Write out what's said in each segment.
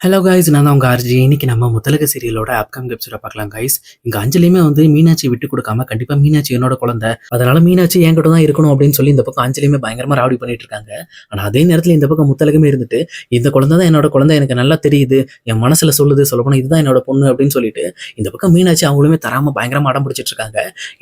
Hello guys நான் தான் உங்கள் ஆர்ஜி இன்னைக்கு நம்ம முத்தலக சீரியலோட அப்கம் எபிசோட பார்க்கலாம் கைஸ் இங்க அஞ்சலியுமே வந்து மீனாட்சி விட்டு கொடுக்காம கண்டிப்பா மீனாட்சி என்னோட குழந்தை. அதனால மீனாட்சி என் கூட தான் இருக்கணும் அப்படின்னு சொல்லி இந்த பக்கம் அஞ்சலியுமே பயங்கரமா ராவடி பண்ணிட்டு இருக்காங்க. ஆனா அதே நேரத்துல இந்த பக்கம் முத்தலகமே இருந்துட்டு இந்த குழந்தை தான் என்னோட குழந்தை எனக்கு நல்லா தெரியுது. என் மனசுல சொல்லுது சொல்லப்போனா இதுதான் என்னோட பொண்ணு அப்படின்னு சொல்லிட்டு இந்த பக்கம் மீனாட்சி அவங்களுமே தராம பயங்கரமா அடம் பிடிச்சிட்டு இருக்காங்க.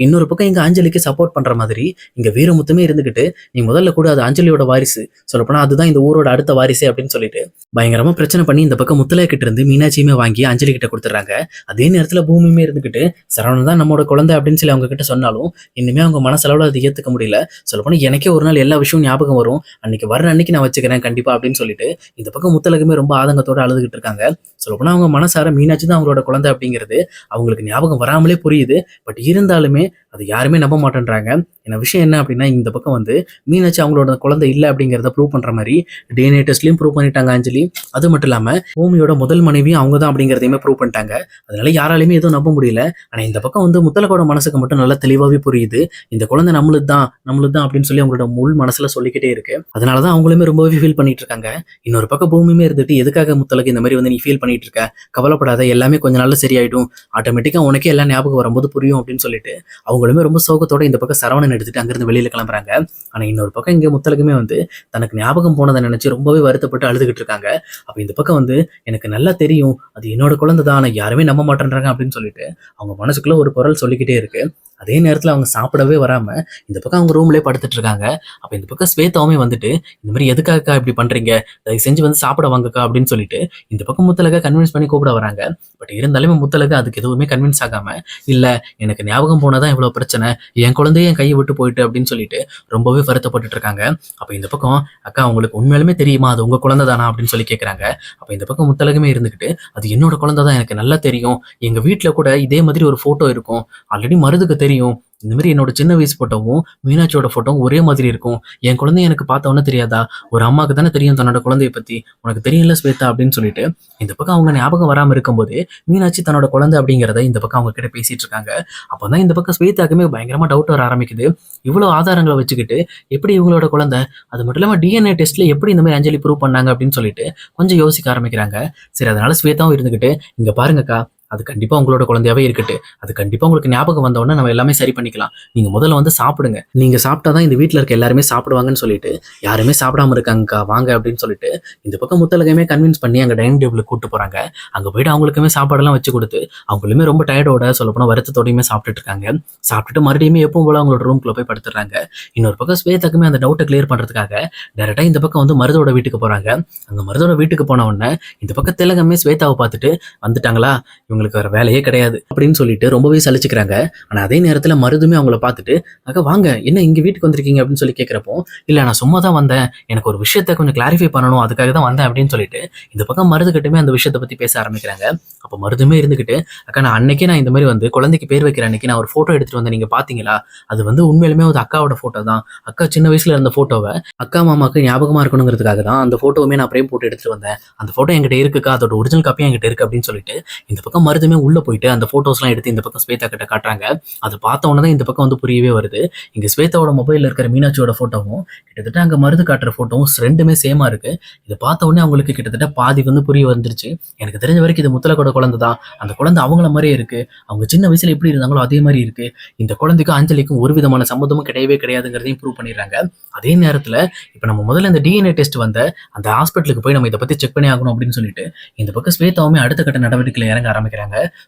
இன்னொரு பக்கம் இங்க அஞ்சலிக்கு சப்போர்ட் பண்ற மாதிரி இங்க வீரமுத்துமே இருந்துகிட்டு நீ முதல்ல கூட அது அஞ்சலியோட வாரிசு. சொல்லப்போனா அதுதான் இந்த ஊரோட அடுத்த வாரிசு அப்படின்னு சொல்லிட்டு பயங்கரமா பிரச்சனை பண்ணி இந்த பக்கம் முத்தலை கிட்ட இருந்து மீனாட்சியுமே வாங்கி அஞ்சலி கிட்ட கொடுத்துட்றாங்க. அதே நேரத்துல பூமியுமே இருந்துகிட்டு சரவணன் தான் நம்மளோட குழந்தை அப்படின்னு சொல்லி அவங்க கிட்ட சொன்னாலும் இன்னுமே அவங்க மனசளவுல அதை ஏத்துக்க முடியல. சொல்லப்போனா எனக்கே ஒரு நாள் எல்லா விஷயமும் ஞாபகம் வரும். அன்னைக்கு வர அன்னைக்கு நான் வச்சுக்கிறேன் கண்டிப்பா அப்படின்னு சொல்லிட்டு இந்த பக்கம் முத்தலகுமே ரொம்ப ஆதங்கத்தோட அழுதுகிட்டு இருக்காங்க. சொல்லப்போனா அவங்க மனசார மீனாட்சி தான் அவங்களோட குழந்தை அப்படிங்கிறது அவங்களுக்கு ஞாபகம் வராமலே புரியுது. பட் இருந்தாலுமே அது யாருமே நம்ப மாட்டேன்றாங்க. என்ன விஷயம் என்ன அப்படின்னா இந்த பக்கம் வந்து மீனாட்சி அவங்களோட குழந்தை இல்லை அப்படிங்கிறத ப்ரூவ் பண்ற மாதிரி டிஎன்ஏ டெஸ்ட்லயும் ப்ரூவ் பண்ணிட்டாங்க அஞ்சலி. அது மட்டும் இல்லாம பூமியோட முதல் மனைவி அவங்க தான் அப்படிங்கிறதையுமே ப்ரூவ் பண்ணிட்டாங்க. அதனால யாராலையுமே எதுவும் நம்ப முடியல. ஆனால் இந்த பக்கம் வந்து முத்தலகோட மனசுக்கு மட்டும் நல்லா தெளிவாகவே புரியுது. இந்த குழந்தை நம்மளுக்கு தான் நம்மளுக்கு தான் அப்படின்னு சொல்லி அவங்களோட முள் மனசுல சொல்லிக்கிட்டே இருக்கு. அதனாலதான் அவங்களுமே ரொம்பவே ஃபீல் பண்ணிட்டு இருக்காங்க. இன்னொரு பக்கம் பூமியுமே இருந்துட்டு எதுக்காக முத்தலகு இந்த மாதிரி வந்து நீ ஃபீல் பண்ணிட்டு இருக்க? கவலைப்படாத எல்லாமே கொஞ்ச நாள்ல சரியாயிடும். ஆட்டோமேட்டிக்காக உனக்கே எல்லாம் ஞாபகம் வரும்போது புரியும் அப்படின்னு சொல்லிட்டு அவங்களுமே ரொம்ப சோகத்தோட இந்த பக்கம் சரவணன் எடுத்துட்டு அங்கிருந்து வெளியில கிளம்புறாங்க. ஆனால் இன்னொரு பக்கம் இங்க முத்தலகுமே வந்து தனக்கு ஞாபகம் போனதை நினைச்சு ரொம்பவே வருத்தப்பட்டு அழுதுகிட்டு இருக்காங்க. அப்போ இந்த பக்கம் வந்து எனக்கு நல்லா தெரியும் அது என்னோட குழந்தை தான் யாருமே நம்ப மாட்டேன்றாங்க அப்படின்னு சொல்லிட்டு அவங்க மனசுக்குள்ள ஒரு குரல் சொல்லிக்கிட்டே இருக்கு. அதே நேரத்துல அவங்க சாப்பிடவே வராம இந்த பக்கம் அவங்க ரூம்லேயே படுத்துட்டு இருக்காங்க. அப்போ இந்த பக்கம் ஸ்வேதாவுமே வந்துட்டு இந்த மாதிரி எதுக்காகக்கா இப்படி பண்றீங்க? தயவு செஞ்சு வந்து சாப்பிட வாங்கக்கா அப்படின்னு சொல்லிட்டு இந்த பக்கம் முத்தலக கன்வின்ஸ் பண்ணி கூப்பிட வராங்க. பட் இருந்தாலுமே முத்தலக அதுக்கு எதுவுமே கன்வின்ஸ் ஆகாம இல்ல எனக்கு ஞாபகம் போனதான் இவ்வளவு பிரச்சனை என் குழந்தைய என் கையை விட்டு போயிட்டு அப்படின்னு சொல்லிட்டு ரொம்பவே வருத்தப்பட்டுட்டு இருக்காங்க. அப்போ இந்த பக்கம் அக்கா உங்களுக்கு உண்மையிலுமே தெரியுமா? அது உங்க குழந்தை தானா அப்படின்னு சொல்லி கேக்குறாங்க. அப்போ இந்த பக்கம் முத்தலகமே இருந்துகிட்டு அது என்னோட குழந்தை தான் எனக்கு நல்லா தெரியும். எங்க வீட்டில் கூட இதே மாதிரி ஒரு ஃபோட்டோ இருக்கும். ஆல்ரெடி மருதுக்கு தெரியும். இந்த மாதிரி என்னோட சின்ன வயசு ஃபோட்டோவும் மீனாட்சியோட ஃபோட்டோவும் ஒரே மாதிரி இருக்கும். என் குழந்தைய எனக்கு பார்த்தவொன்னே தெரியாதா? ஒரு அம்மாவுக்கு தானே தெரியும் தன்னோட குழந்தைய பற்றி உனக்கு தெரியல ஸ்வேதா அப்படின்னு சொல்லிட்டு இந்த பக்கம் அவங்க ஞாபகம் வராமல் இருக்கும்போது மீனாட்சி தன்னோட குழந்தை அப்படிங்கிறத இந்த பக்கம் அவங்க கிட்ட பேசிட்டு இருக்காங்க. அப்பதான் இந்த பக்கம் ஸ்வேதாக்குமே பயங்கரமாக டவுட் வர ஆரம்பிக்குது. இவ்வளோ ஆதாரங்களை வச்சுக்கிட்டு எப்படி இவங்களோட குழந்தை? அது மட்டும் இல்லாமல் டிஎன்ஏ டெஸ்ட்டில் எப்படி இந்த மாதிரி அஞ்சலி ப்ரூவ் பண்ணாங்க அப்படின்னு சொல்லிட்டு கொஞ்சம் யோசிக்க ஆரம்பிக்கிறாங்க. சரி அதனால ஸ்வேதாவும் இருந்துக்கிட்டு இங்கே பாருங்கக்கா அது கண்டிப்பாக உங்களோட குழந்தையாவே இருக்கட்டு. அது கண்டிப்பா உங்களுக்கு ஞாபகம் வந்த நம்ம எல்லாமே சரி பண்ணிக்கலாம். நீங்க முதல்ல வந்து சாப்பிடுங்க. நீங்க சாப்பிட்டாதான் இந்த வீட்ல இருக்க எல்லாருமே சாப்பிடுவாங்கன்னு சொல்லிட்டு யாருமே சாப்பிடாம இருக்காங்கக்கா வாங்க அப்படின்னு சொல்லிட்டு இந்த பக்கம் முத்தலகமே கன்வின்ஸ் பண்ணி அங்க டைனிங் டேபிளுக்கு கூட்டு போறாங்க. அங்கே போயிட்டு அவங்களுக்குமே சாப்பாடெல்லாம் வச்சு கொடுத்து அவங்களுமே ரொம்ப டயர்டோட சொல்லப்போனால் வருத்தத்தோடையுமே சாப்பிட்டுட்டு இருக்காங்க. சாப்பிட்டுட்டு மறுபடியுமே எப்பவும் போல அவங்களோட ரூம்குள்ளே போய் படுத்துறாங்க இன்னொரு பக்கம் ஸ்வேதாக்குமே அந்த டவுட்டை கிளியர் பண்ணுறதுக்காக டேரெக்டாக இந்த பக்கம் வந்து மருதோட வீட்டுக்கு போறாங்க. அங்கே மருதோட வீட்டுக்கு போன உடனே இந்த பக்கம் திலகமே ஸ்வேதாவை பார்த்துட்டு வந்துட்டாங்களா? இவங்களுக்கு வேற வேலையே கிடையாது அப்படின்னு சொல்லிட்டு ரொம்பவே சலிச்சுக்கிறாங்க. ஆனால் அதே நேரத்தில் மருதுமே அவங்கள பார்த்துட்டு அக்கா வாங்க என்ன இங்கே வீட்டுக்கு வந்திருக்கீங்க? அப்படின்னு சொல்லி கேட்குறப்போ இல்லை நான் சும்மா தான் வந்தேன். எனக்கு ஒரு விஷயத்த கொஞ்சம் கிளாரிஃபை பண்ணணும். அதுக்காக தான் வந்தேன். அப்படின்னு சொல்லிட்டு இந்த பக்கம் மருது கிட்டமே அந்த விஷயத்தை பற்றி பேச ஆரம்பிக்கிறாங்க. அப்போ மருதுமே இருந்துக்கிட்டு அக்கா நான் அன்னைக்கே நான் இந்த மாதிரி வந்து குழந்தைக்கு பேர் வைக்கிற அன்னைக்கு நான் ஒரு ஃபோட்டோ எடுத்துகிட்டு வந்தேன். நீங்கள் பார்த்தீங்களா அது வந்து உண்மையிலுமே ஒரு அக்காவோட ஃபோட்டோ தான். அக்கா சின்ன வயசில் இருந்த ஃபோட்டோவை அக்கா மாமாவுக்கு ஞாபகமாக இருக்கணுங்கிறதுக்காக தான் அந்த ஃபோட்டோவுமே நான் ப்ரேம் போட்டு எடுத்துகிட்டு வந்தேன். அந்த ஃபோட்டோ என்கிட்ட இருக்குக்கா அதோட ஒரிஜினல் காப்பி என்கிட்ட இருக்கு அப்படின்னு சொல்லிட்டு இந்த பக்கம் மருதுமே உள்ள போயிட்டு அந்த போட்டோஸ்லாம் எடுத்து இந்த பக்கம் ஸ்வேதா கிட்ட காட்டுறாங்க. அது பார்த்த உடனே இந்த பக்கம் வந்து புரியவே வருது. இங்க ஸ்வேதாவோட மொபைல்ல இருக்கிற மீனாட்சியோட போட்டோவும் கிட்டத்தட்ட அங்க மருது காட்டுற போட்டோவும் ரெண்டுமே சேமா இருக்கு. இதை பார்த்த உடனே அவங்களுக்கு கிட்டத்தட்ட பாதி வந்து புரிய வந்துருச்சு. எனக்கு தெரிஞ்ச வரைக்கும் இது முத்தலக்கோட குழந்தை தான். அந்த குழந்தை அவங்கள மாதிரியே இருக்கு. அவங்க சின்ன வயசுல எப்படி இருந்தாங்களோ அதே மாதிரி இருக்கு. இந்த குழந்தைக்கும் அஞ்சலிக்கும் ஒரு விதமான சம்மந்தமும் கிடையவே கிடையாதுங்கிறதையும் ப்ரூவ் பண்ணிடுறாங்க. அதே நேரத்துல இப்போ நம்ம முதல்ல இந்த டிஎன்ஏ டெஸ்ட் வந்த அந்த ஹாஸ்பிட்டலுக்கு போய் நம்ம இதை பத்தி செக் பண்ணி ஆகணும் அப்படின்னு சொல்லிட்டு இந்த பக்கம் ஸ்வேதாவுமே அடுத்த கட்ட நடவடிக்கையில் இறங்க ஆரம்பிக்கிறாங்க.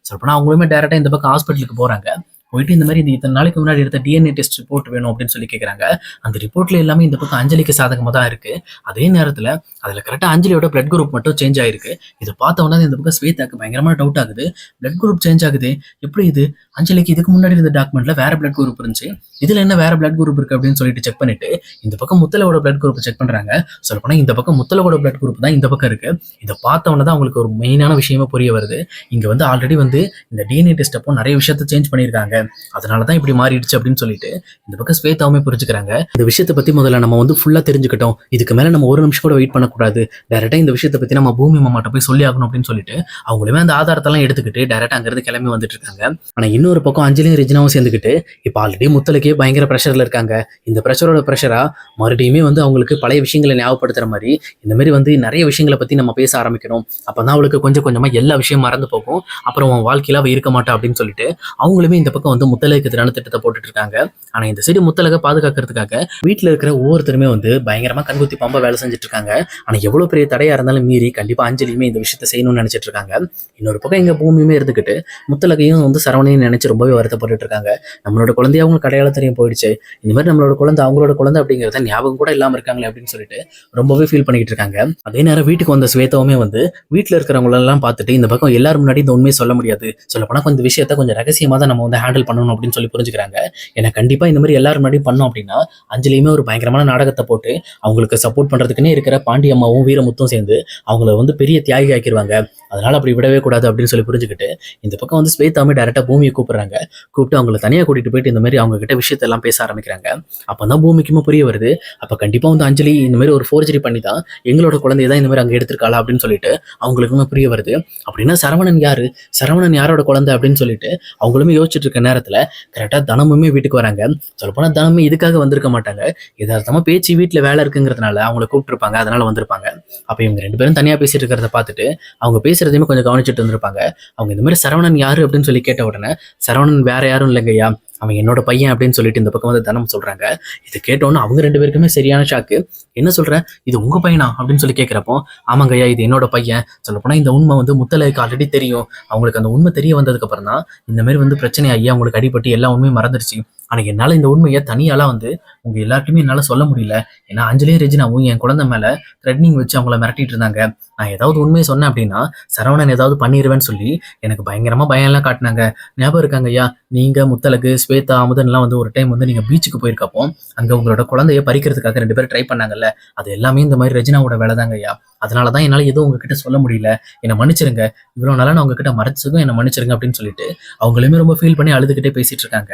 சொல்லப்போனா அவங்களுமே டேரெக்டாக இந்த பக்கம் ஹாஸ்பிட்டலுக்கு போறாங்க. போயிட்டு இந்த மாதிரி இந்த இத்தனை நாளைக்கு முன்னாடி எடுத்த டிஎன்ஏ டெஸ்ட் ரிப்போர்ட் வேணும் அப்படின்னு சொல்லி கேட்குறாங்க அந்த ரிப்போர்ட்ல எல்லாமே இந்த பக்கம் அஞ்சலிக்கு சாதகமாக தான் இருக்கு. அதே நேரத்தில் அதில் கரெக்டாக அஞ்சலியோட பிளட் குரூப் மட்டும் சேஞ்ச் ஆயிருக்கு. இதை பார்த்தவொன்னே இந்த பக்கம் ஸ்வேதாக்கு பயங்கரமான டவுட் ஆகுது. பிளட் குரூப் சேஞ்ச் ஆகுது. எப்படி இது? அஞ்சலிக்கு இதுக்கு முன்னாடி இருந்த டாக்குமெண்ட்ல வேற பிளட் குரூப் இருந்துச்சு. இதுல என்ன வேற பிளட் குரூப் இருக்கு அப்படின்னு சொல்லிட்டு செக் பண்ணிட்டு இந்த பக்கம் முத்தலோட பிளட் குரூப் செக் பண்றாங்க. சொல்லப்போனா இந்த பக்கம் முத்தலோட பிளட் குரூப் தான் இந்த பக்கம் இருக்கு. இதை பார்த்த தான் அவங்களுக்கு ஒரு மெயினான விஷயமா புரிய வருது. இங்க வந்து ஆல்ரெடி வந்து இந்த டிஎன்ஏ டெஸ்ட் அப்போ நிறைய விஷயத்த சேஞ்ச் பண்ணியிருக்காங்க. அதனால தான் இப்படி மாறிடுச்சு அப்படின்னு சொல்லிட்டு இந்த பக்கம் ஸ்வேதாவுமே புரிஞ்சுக்கிறாங்க. இந்த விஷயத்தை பற்றி முதல்ல நம்ம வந்து ஃபுல்லா தெரிஞ்சுக்கிட்டோம். இதுக்கு மேலே நம்ம ஒரு நிமிஷம் கூட வெயிட் பண்ணக்கூடாது. டேரெக்டாக இந்த விஷயத்தை பற்றி நம்ம பூமி மாமாட்ட போய் சொல்லி ஆகணும் அப்படின்னு சொல்லிட்டு அவங்களுமே அந்த ஆதாரத்தெல்லாம் எடுத்துக்கிட்டு டேரெக்டாக அங்கேருந்து கிளம்பி வந்துட்டு இருக்காங்க ஆனால் இன்னொரு பக்கம் அஞ்சலியும் ரெஜினாவும் சேர்ந்துக்கிட்டு இப்போ ஆல்ரெடி முத்தலுக்கே பயங்கர ப்ரெஷரில் இருக்காங்க. இந்த ப்ரெஷரோட ப்ரெஷராக மறுபடியுமே வந்து அவங்களுக்கு பழைய விஷயங்களை ஞாபகப்படுத்துற மாதிரி இந்த மாதிரி வந்து நிறைய விஷயங்களை பற்றி நம்ம பேச ஆரம்பிக்கணும். அப்பதான் அவளுக்கு கொஞ்சம் கொஞ்சமாக எல்லா விஷயம் மறந்து போகும். அப்புறம் அவன் வாழ்க்கையில இருக்க மாட்டா அப்படின்னு சொல்லிட்டு அவங்களுமே இந்த பக்கம் பக்கம் வந்து முத்தலகுக்கு எதிரான திட்டத்தை போட்டுட்டு இருக்காங்க ஆனா இந்த சைடு முத்தலகை பாதுகாக்கிறதுக்காக வீட்டுல இருக்கிற ஒவ்வொருத்தருமே வந்து பயங்கரமா கண்குத்தி பாம்பா வேலை செஞ்சுட்டு இருக்காங்க ஆனா எவ்வளவு பெரிய தடையா இருந்தாலும் மீறி கண்டிப்பா அஞ்சலியுமே இந்த விஷயத்த செய்யணும்னு நினைச்சிட்டு இருக்காங்க இன்னொரு பக்கம் எங்க பூமியுமே இருந்துகிட்டு முத்தலகையும் வந்து சரவணையும் நினைச்சு ரொம்பவே வருத்தப்பட்டுட்டு இருக்காங்க நம்மளோட குழந்தைய அவங்க கடையாள தெரியும் போயிடுச்சு. இந்த மாதிரி நம்மளோட குழந்தை அவங்களோட குழந்தை அப்படிங்கிறத ஞாபகம் கூட இல்லாம இருக்காங்களே அப்படின்னு சொல்லிட்டு ரொம்பவே ஃபீல் பண்ணிக்கிட்டு இருக்காங்க அதே நேரம் வீட்டுக்கு வந்த ஸ்வேதாவுமே வந்து வீட்டில் இருக்கிறவங்களெல்லாம் பார்த்துட்டு இந்த பக்கம் எல்லாரும் முன்னாடி இந்த உண்மையை சொல்ல முடியாது. சொல்லப்போனால் கொஞ்சம் விஷயத்த கொஞ்சம் ரகசியமாக தான் நம்ம வந்து ஹேண்டில் பண்ணணும் அப்படின்னு சொல்லி புரிஞ்சுக்கிறாங்க. ஏன்னா கண்டிப்பாக இந்த மாதிரி எல்லாரும் முன்னாடி பண்ணோம் அப்படின்னா அஞ்சலியுமே ஒரு பயங்கரமான நாடகத்தை போட்டு அவங்களுக்கு சப்போர்ட் பண்ணுறதுக்குன்னே இருக்கிற பாண்டி அம்மாவும் வீரமுத்தும் சேர்ந்து அவங்கள வந்து பெரிய தியாகி ஆக்கிடுவாங்க அதனால் அப்படி விடவே கூடாது அப்படின்னு சொல்லி புரிஞ்சுக்கிட்டு இந்த பக்கம் வந்து ஸ்வேதாமே டேரெக்டாக பூமியை கூப்பிட்றாங்க. கூப்பிட்டு அவங்கள தனியாக கூட்டிகிட்டு போயிட்டு இந்த மாதிரி அவங்ககிட்ட விஷயத்தெல்லாம் பேச ஆரம்பிக்கிறாங்க. அப்போ தான் பூமிக்குமே புரிய வருது. அப்போ கண்டிப்பாக வந்து அஞ்சலி இந்த மாதிரி ஒரு ஃபோர்ஜரி பண்ணி தான் எங்களோட குழந்தைய தான் இந்த மாதிரி அங்கே எடுத்திருக்காளா அப்படின்னு சொல்லிட்டு அவங்களுக்குமே புரிய வருது. அப்படின்னா சரவணன் யார்? சரவணன் யாரோட குழந்தை அப்படின்னு சொல்லிட்டு அவங்களுமே யோசிச்சுட்டு இருக்க நேரத்தில் கரெக்டாக தனமுமே வீட்டுக்கு வராங்க. சொல்லப்போனால் தனமே இதுக்காக வந்திருக்க மாட்டாங்க. எதார்த்தமாக பேச்சு வீட்டில் வேலை இருக்குங்கிறதுனால அவங்கள கூப்பிட்டுருப்பாங்க அதனால வந்திருப்பாங்க. அப்போ இவங்க ரெண்டு பேரும் தனியாக பேசிட்டு இருக்கிறத பார்த்துட்டு அவங்க பேசுகிறதையுமே கொஞ்சம் கவனிச்சுட்டு வந்திருப்பாங்க அவங்க இந்த மாதிரி சரவணன் யாரு அப்படின்னு சொல்லி கேட்ட உடனே சரவணன் வேற யாரும் இல்லைங்கய்யா. அவன் என்னோட பையன் அப்படின்னு சொல்லிட்டு இந்த பக்கம் வந்து தனம் சொல்றாங்க. இது கேட்டோன்னு அவங்க ரெண்டு பேருக்குமே சரியான ஷாக்கு என்ன சொல்ற? இது உங்க பையனா? அப்படின்னு சொல்லி கேட்குறப்போ ஆமாங்கய்யா இது என்னோட பையன். சொல்லப்போனா இந்த உண்மை வந்து முத்தலைக்கு ஆல்ரெடி தெரியும். அவங்களுக்கு அந்த உண்மை தெரிய வந்ததுக்கு அப்புறம் தான் இந்த மாதிரி வந்து பிரச்சனை ஆகி அவங்களுக்கு அடிபட்டு எல்லா உண்மையும் மறந்துடுச்சு ஆனா என்னால இந்த உண்மையை தனியாலாம் வந்து உங்க எல்லாருக்குமே என்னால சொல்ல முடியல. ஏன்னா அஞ்சலியும் ரெஜினாவும் என் குழந்தை மேல த்ரெட்னிங் வச்சு அவங்கள மிரட்டிட்டு இருந்தாங்க. நான் ஏதாவது உண்மையை சொன்னேன் அப்படின்னா சரவணன் ஏதாவது பண்ணிடுவேன்னு சொல்லி எனக்கு பயங்கரமா பயம் எல்லாம் காட்டினாங்க. ஞாபகம் இருக்காங்க ஐயா நீங்க முத்தலகு ஸ்வேதா அமுதன்லாம் வந்து ஒரு டைம் வந்து நீங்க பீச்சுக்கு போயிருக்கப்போ அங்க உங்களோட குழந்தைய பறிக்கிறதுக்காக ரெண்டு பேரும் ட்ரை பண்ணாங்கல்ல. அது எல்லாமே இந்த மாதிரி ரெஜினாவோட வேலை தாங்க ஐயா. அதனால தான் என்னால் எதுவும் உங்ககிட்ட சொல்ல முடியல. என்னை மன்னிச்சிருங்க. இவ்வளோ நாளாக நான் உங்ககிட்ட மறைச்சதும் என்னை மன்னிச்சிருங்க அப்படின்னு சொல்லிட்டு அவங்களுமே ரொம்ப ஃபீல் பண்ணி அழுதுகிட்டே பேசிட்டு இருக்காங்க.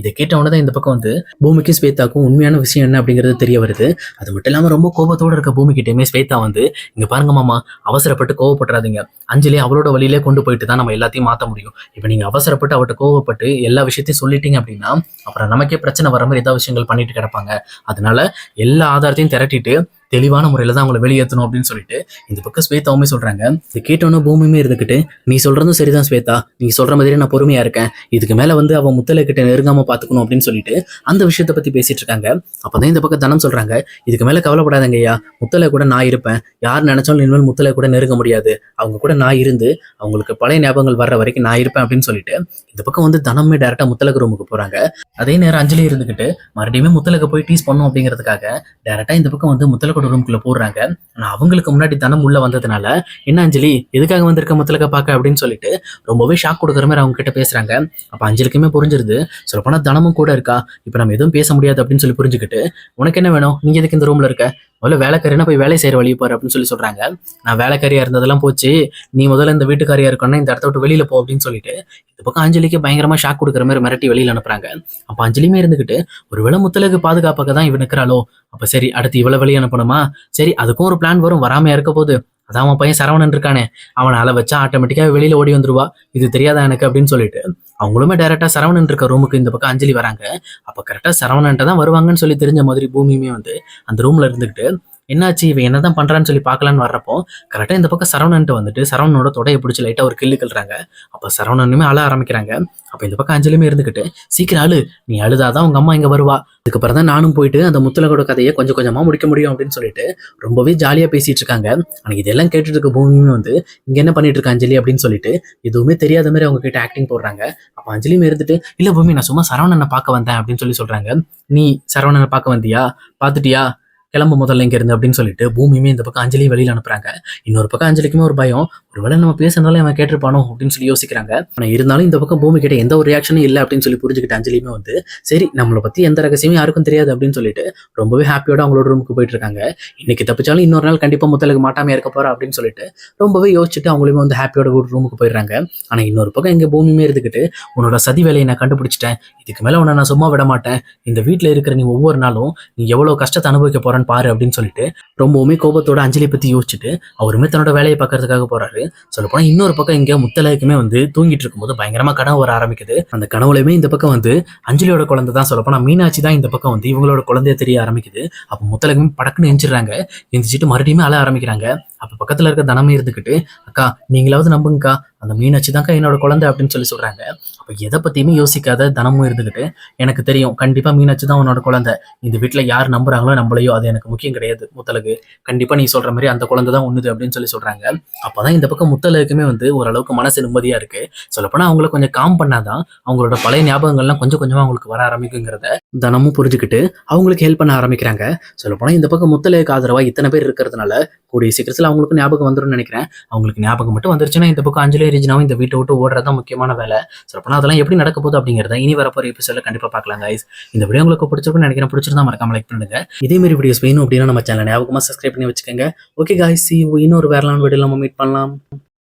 இதை கேட்டவொடனே தான் இந்த பக்கம் வந்து பூமிக்கு ஸ்வேதாக்கும் உண்மையான விஷயம் என்ன அப்படிங்கிறது தெரிய வருது. அது மட்டும் இல்லாமல் ரொம்ப கோபத்தோடு இருக்க பூமிக்கிட்டேயுமே ஸ்வேதா வந்து இங்கே பாருங்க மாமா அவசரப்பட்டு கோவப்படுறாதீங்க அஞ்சலி அவளோட வழியிலே கொண்டு போயிட்டு தான் நம்ம எல்லாத்தையும் மாற்ற முடியும். இப்போ நீங்கள் அவசரப்பட்டு அவட்ட கோவப்பட்டு எல்லா விஷயத்தையும் சொல்லிட்டீங்க அப்படின்னா அப்புறம் நமக்கே பிரச்சனை வர மாதிரி ஏதாவது விஷயங்கள் பண்ணிட்டு கிடப்பாங்க. அதனால எல்லா ஆதாரத்தையும் திரட்டிட்டு தெளிவான முறையில் தான் அவங்களை வெளியேற்றணும் அப்படின்னு சொல்லிட்டு இந்த பக்கம் ஸ்வேதாவுமே சொல்றாங்க இது கேட்டோன்னே பூமியுமே இருந்துக்கிட்டு நீ சொல்றதும் சரிதான் ஸ்வேதா நீ சொல்ற மாதிரி நான் பொறுமையா இருக்கேன் இதுக்கு மேல வந்து அவன் முத்தலை கிட்ட நெருங்காம பாத்துக்கணும் அப்படின்னு சொல்லிட்டு அந்த விஷயத்தை பத்தி பேசிட்டு இருக்காங்க. அப்பதான் இந்த பக்கம் தனம் சொல்றாங்க இதுக்கு மேல கவலைப்படாதங்க ஐயா முத்தலை கூட நான் இருப்பேன் யார் நினைச்சாலும் இனிமேல் முத்தலை கூட நெருங்க முடியாது அவங்க கூட நான் இருந்து அவங்களுக்கு பழைய ஞாபகங்கள் வர்ற வரைக்கும் நான் இருப்பேன் அப்படின்னு சொல்லிட்டு இந்த பக்கம் வந்து தனமே டேரெக்டாக முத்தலகு ரூமுக்கு போறாங்க. அதே நேரம் அஞ்சலி இருந்துகிட்டு மறுபடியுமே முத்தலக போய் டீஸ் பண்ணும் அப்படிங்கிறதுக்காக டேரக்டா இந்த பக்கம் வந்து முத்தலகோட ரூமுக்குள்ள போடுறாங்க. ஆனால் அவங்களுக்கு முன்னாடி தனம் உள்ள வந்ததுனால என்ன அஞ்சலி எதுக்காக வந்திருக்க முத்தலக பார்க்க அப்படின்னு சொல்லிட்டு ரொம்பவே ஷாக் கொடுக்குற மாதிரி அவங்க கிட்ட பேசுறாங்க. அப்ப அஞ்சலிக்குமே புரிஞ்சிருது. சொல்லப்போனா தனமும் கூட இருக்கா. இப்ப நம்ம எதுவும் பேச முடியாது அப்படின்னு சொல்லி புரிஞ்சுக்கிட்டு உனக்கு என்ன வேணும்? நீங்க எதுக்கு இந்த ரூம்ல இருக்க? முதல்ல வேலைக்காரினா போய் வேலை செய்யற வழி பாரு அப்படின்னு சொல்லி சொல்றாங்க. நான் வேலைக்காரியாக இருந்ததெல்லாம் போச்சு நீ முதல்ல இந்த வீட்டுக்காரியாக இருக்கணும்னா இந்த இடத்த விட்டு வெளியில போ அப்படின்னு சொல்லிட்டு இந்த பக்கம் அஞ்சலிக்கு பயங்கரமா ஷாக் கொடுக்குற மாதிரி மிரட்டி வெளியில அனுப்புறாங்க. அப்போ அஞ்சலியுமே இருந்துகிட்டு ஒருவேளை முத்தலகு பாதுகாப்பாக தான் இவன் நிற்கிறாளோ அப்போ சரி அடுத்து இவ்வளவு வெளியே அனுப்பணுமா? சரி அதுக்கும் ஒரு பிளான் வரும் வராமையா இருக்க போது அதான் அவன் பையன் சரவணன் இருக்கானே. அவனை அள வச்சா ஆட்டோமேட்டிக்காக வெளியில ஓடி வந்துருவா. இது தெரியாதா எனக்கு அப்படின்னு சொல்லிட்டு. அவங்களுமே டேரெக்டாக சரவணன் இருக்க ரூமுக்கு இந்த பக்கம் அஞ்சலி வராங்க. அப்போ கரெக்டாக சரவணன்ட்ட தான் வருவாங்கன்னு சொல்லி தெரிஞ்ச மாதிரி பூமியுமே வந்து அந்த ரூம்ல இருந்துகிட்டு என்னாச்சு? இவன் என்னதான் பண்றான்னு சொல்லி பார்க்கலான்னு வர்றப்போ கரெக்டாக இந்த பக்கம் சரவணன்ட்டு வந்துட்டு சரவணனோட தொடையை பிடிச்சி லைட்டாக ஒரு கில்லு கிள்றாங்க. அப்போ சரவணனுமே அழ ஆரம்பிக்கிறாங்க. அப்போ இந்த பக்கம் அஞ்சலியுமே இருந்துக்கிட்டு சீக்கிரம் அழு நீ அழுதாதான் உங்கள் அம்மா இங்கே வருவா. அதுக்கப்புறம் தான் நானும் போயிட்டு அந்த முத்துலகோட கதையை கொஞ்சம் கொஞ்சமாக முடிக்க முடியும் அப்படின்னு சொல்லிட்டு ரொம்பவே ஜாலியாக பேசிட்டு இருக்காங்க. ஆனால் இதெல்லாம் கேட்டுட்டு இருக்க பூமியுமே வந்து இங்க என்ன பண்ணிட்டு இருக்க அஞ்சலி? அப்படின்னு சொல்லிட்டு எதுவுமே தெரியாத மாதிரி அவங்க கிட்ட ஆக்டிங் போடுறாங்க. அப்ப அஞ்சலியுமே இருந்துட்டு இல்லை பூமி நான் சும்மா சரவணனை பார்க்க வந்தேன் அப்படின்னு சொல்லி சொல்றாங்க. நீ சரவணனை பார்க்க வந்தியா? பார்த்துட்டியா? கிளம்பு முதல்ல இங்கே இருந்து அப்படின்னு சொல்லிட்டு பூமியுமே இந்த பக்கம் அஞ்சலியும் வெளியில் அனுப்புறாங்க. இன்னொரு பக்கம் அஞ்சலிக்குமே ஒரு பயம். ஒருவேளை நம்ம பேசுனாலும் அவன் கேட்டிருப்பானோ அப்படின்னு சொல்லி யோசிக்கிறாங்க. ஆனால் இருந்தாலும் இந்த பக்கம் பூமி கிட்ட எந்த ஒரு ரியாக்ஷனும் இல்லை அப்படின்னு சொல்லி புரிஞ்சுக்கிட்ட அஞ்சலியுமே வந்து சரி நம்மளை பத்தி எந்த ரகசியமும் யாருக்கும் தெரியாது அப்படின்னு சொல்லிட்டு ரொம்பவே ஹாப்பியோட அவங்களோட ரூமுக்கு போயிட்டு இருக்காங்க. இன்னைக்கு தப்பிச்சாலும் இன்னொரு நாள் கண்டிப்பாக முத்தலுக்கு மாட்டாமல் இருக்க போறா அப்படின்னு சொல்லிட்டு ரொம்பவே யோசிச்சுட்டு அவங்களுமே வந்து ஹாப்பியோட ரூமுக்கு போயிடுறாங்க. ஆனால் இன்னொரு பக்கம் எங்கள் பூமியுமே இருந்துக்கிட்டு உன்னோட சதி வேலையை நான் கண்டுபிடிச்சிட்டேன். இதுக்கு மேலே உன்னை நான் சும்மா விட மாட்டேன். இந்த வீட்டில் இருக்கிற நீ ஒவ்வொரு நாளும் நீ எவ்வளவு கஷ்டத்தை அனுபவிக்க பாரு அப்படின்னு சொல்லிட்டு ரொம்பவுமே கோபத்தோட அஞ்சலி பத்தி யோசிச்சுட்டு அவருமே தன்னோட வேலையை பார்க்கறதுக்காக போறாரு. சொல்லப்போனா இன்னொரு பக்கம் இங்க முத்தலகுமே வந்து தூங்கிட்டு இருக்கும்போது பயங்கரமா கனவு வர ஆரம்பிக்குது. அந்த கனவுலையுமே இந்த பக்கம் வந்து அஞ்சலியோட குழந்தை தான் சொல்லப்போனா மீனாட்சி தான் இந்த பக்கம் வந்து இவங்களோட குழந்தைய தெரிய ஆரம்பிக்குது. அப்போ முத்தலகுமே படக்குன்னு எஞ்சிடுறாங்க எந்திரிச்சிட்டு மறுபடியும் அழ ஆரம்பிக்கிறாங்க. அப்போ பக்கத்துல இருக்க தனமே இருந்துக்கிட்டு அக்கா நீங்களாவது நம்புங்கக்கா. அந்த மீனாட்சி தான்க்கா என்னோட குழந்தை அப்படின்னு சொல்லி சொல்றாங்க. அப்போ எதை பத்தியுமே யோசிக்காத தனமும் இருந்துக்கிட்டு எனக்கு தெரியும் கண்டிப்பா மீனாட்சி தான் உன்னோட குழந்தை. இந்த வீட்ல யார் நம்புறாங்களோ நம்மளையோ அது எனக்கு முக்கியம் கிடையாது முத்தலகு. கண்டிப்பா நீ சொல்ற மாதிரி அந்த குழந்தை தான் ஒண்ணுது அப்படின்னு சொல்லி சொல்றாங்க. அப்பதான் இந்த பக்கம் முத்தலகுக்குமே வந்து ஓரளவுக்கு மனசு நிம்மதியா இருக்கு. சொல்லப்போனா அவங்கள கொஞ்சம் காம் பண்ணாதான் அவங்களோட பழைய ஞாபகங்கள்லாம் கொஞ்சம் கொஞ்சமாக அவங்களுக்கு வர ஆரம்பிக்குங்கிறத தனமும் புரிஞ்சுக்கிட்டு அவங்களுக்கு ஹெல்ப் பண்ண ஆரம்பிக்கிறாங்க. சொல்லப்போனா இந்த பக்கம் முத்தலகுக்கு ஆதரவா இத்தனை பேர் இருக்கிறதுனால கூடிய சீக்கிரத்தில் அவங்களுக்கு ஞாபகம் வந்துடும் நினைக்கிறேன். அவங்களுக்கு ஞாபகம் மட்டும் வந்துருச்சுன்னா இந்த பக்கம் அஞ்சலி ரீஜினாவும் இந்த வீட்டை விட்டு ஓடுறது தான் முக்கியமான வேலை. அதெல்லாம் எப்படி நடக்க போகுது அப்படிங்கிறத இனி வரப்போற எபிசோட கண்டிப்பா பார்க்கலாம் கைஸ் இந்த வீடியோ உங்களுக்கு பிடிச்சிருக்கும்னு நினைக்கிறேன். பிடிச்சிருந்தா மறக்காம லைக் பண்ணுங்க. இதே மாதிரி வீடியோஸ் வேணும் அப்படின்னா நம்ம சேனல் ஞாபகமா சப்ஸ்கிரைப் பண்ணி வச்சுக்கோங்க. ஓகே காய்ஸ் இன்னொரு வேறலான வீடியோ நம்ம மீட் பண்ணலாம்.